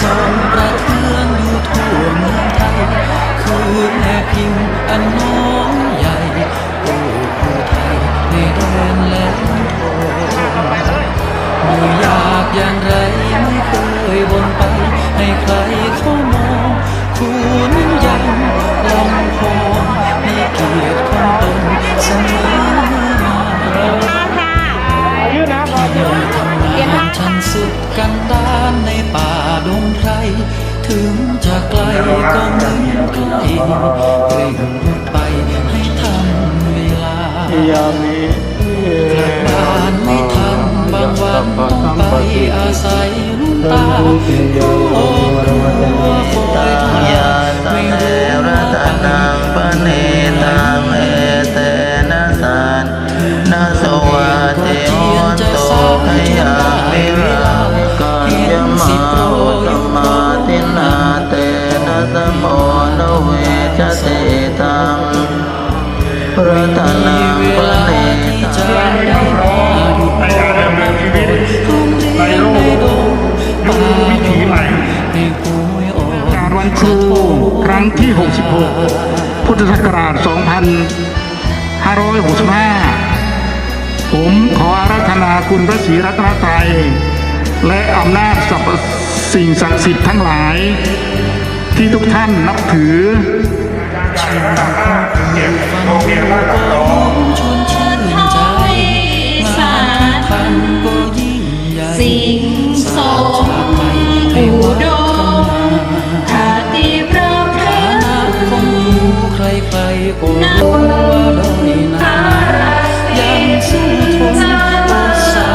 ส่องประเทืองอยู่ทั่วเมืองไทย คือแม่พิมพ์อันน้องใหญ่โอ้ผู้ไทยในแดนแหลมทองเมื่อยากอย่างไรไม่เคยวนไป ให้ใครเขามองคุณยังลำพองให้เกียรติคนตนเสมอมายืดนะพอยืดทำงานฉันสุดกันดานในป่า ดงไพรถึงจะไกลก็เหมือนใกล้เร่งรุดไปให้ทันเวลายามีบ้านไม่ทันบางวันต้องไปอาศัยลุงตา สมโมนเวชเตตังพระตนังปลาเนที่ตัจะงได้มาหยุดในการดำเนินชีวิตโรงเรียนในดงป่าวิถีใหม่การวันครูครั้งที่ 66 พุทธศักราช 2565 ผมขออาราธนาคุณพระศรีรัตนตรัยและอำนาจสรรพสิ่งศักดิ์สิทธิ์ทั้งหลาย ที่ทุกท่านนับถือฟังก็ชนชื่นใจงานทุกพันก็ยิ่งใหญ่สิ่งสมอุดมอาติประพฤฐาตินะของรู้ใครใครก็รู้ว่าด้อยนายังสู้ทนอุตสา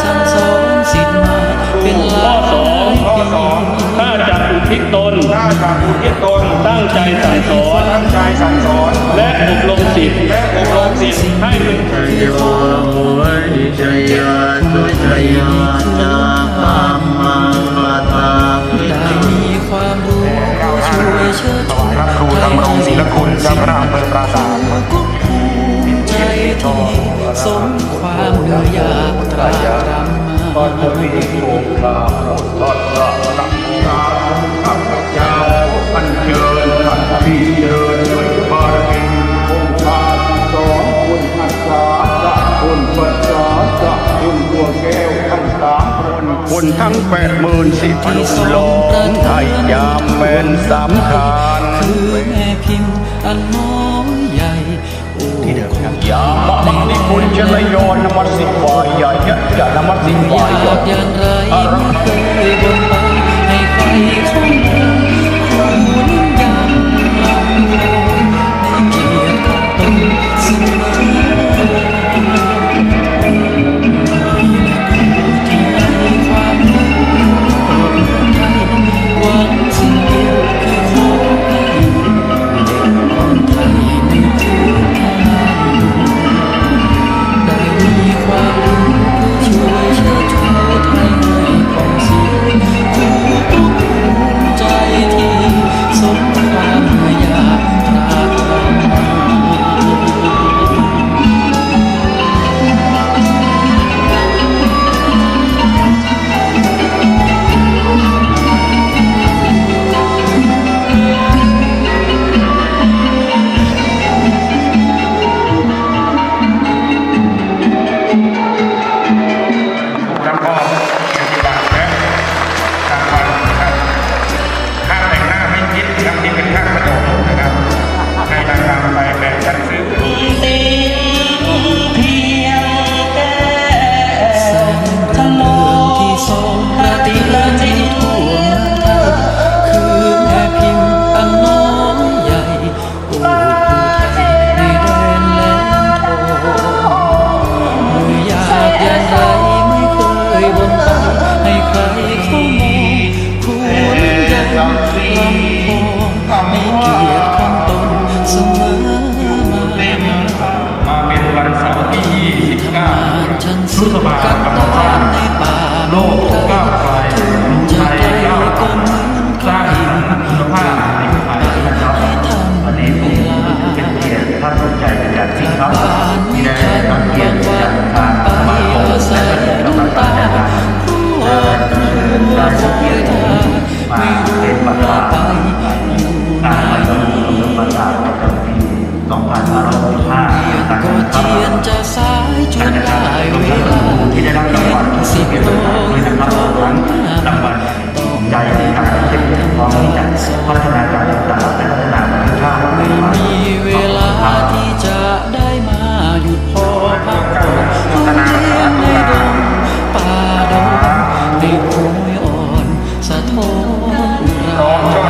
จังสอนสิทธิ์มาเป็นลา ข้อสองข้อสองถ้าจะอุทิศตนถ้าจะอุทิศตน ตั้งใจสั่งสอน ตั้งใจสั่งสอน และอบรมสิทธิ์และอบรมสิทธิ์ให้เป็นโยโหชยาสุชยาจาคัมมังลตาภิได้ติมีความรู้ก็ช่วยเชิดชูพระครูดำรงศิลคุณเจ้าคณะอำเภอปราสาทก็ภูมิใจที่สมความเหนื่อยยากตรากตรำมาอัน คนคนทั้งแปดหมื่นสิบพันลงไทยยามเป็นสำคัญคือแม่พิมพ์อันน้อยใหญ่โอ้คงยามบังนิคุณชลยนนมัสสิวายะยะจะนมัสสิวายอยากอย่างไรไม่เคยบนไปให้ใครเขามอง รุษบาอมภานโลกก้าวไปลรู้ใจก้าวไกลสร้างคุณภาพในไายนะครับวันนี้ผมเป็นเกียรติภาคภูมิใจเป็นอย่างยิ่งครับที่ได้รับเกียรติจากทางสมาคมและประเทศต่างๆได้ได้รับเกียรติมาเป็นประธานการประชุมประธานประจำปี2565นะครับ สิบโตนะงรับทั้งรางวัลใจในการที่พร้อมที่จะพัฒนาการต่างๆและพัฒนาคุณค่าไม่มีเวลาที่จะได้มาหยุดพอพักผ่อนต้องเลี้ยงในดงป่าดงในโคยอ่อนสะท้อนเรา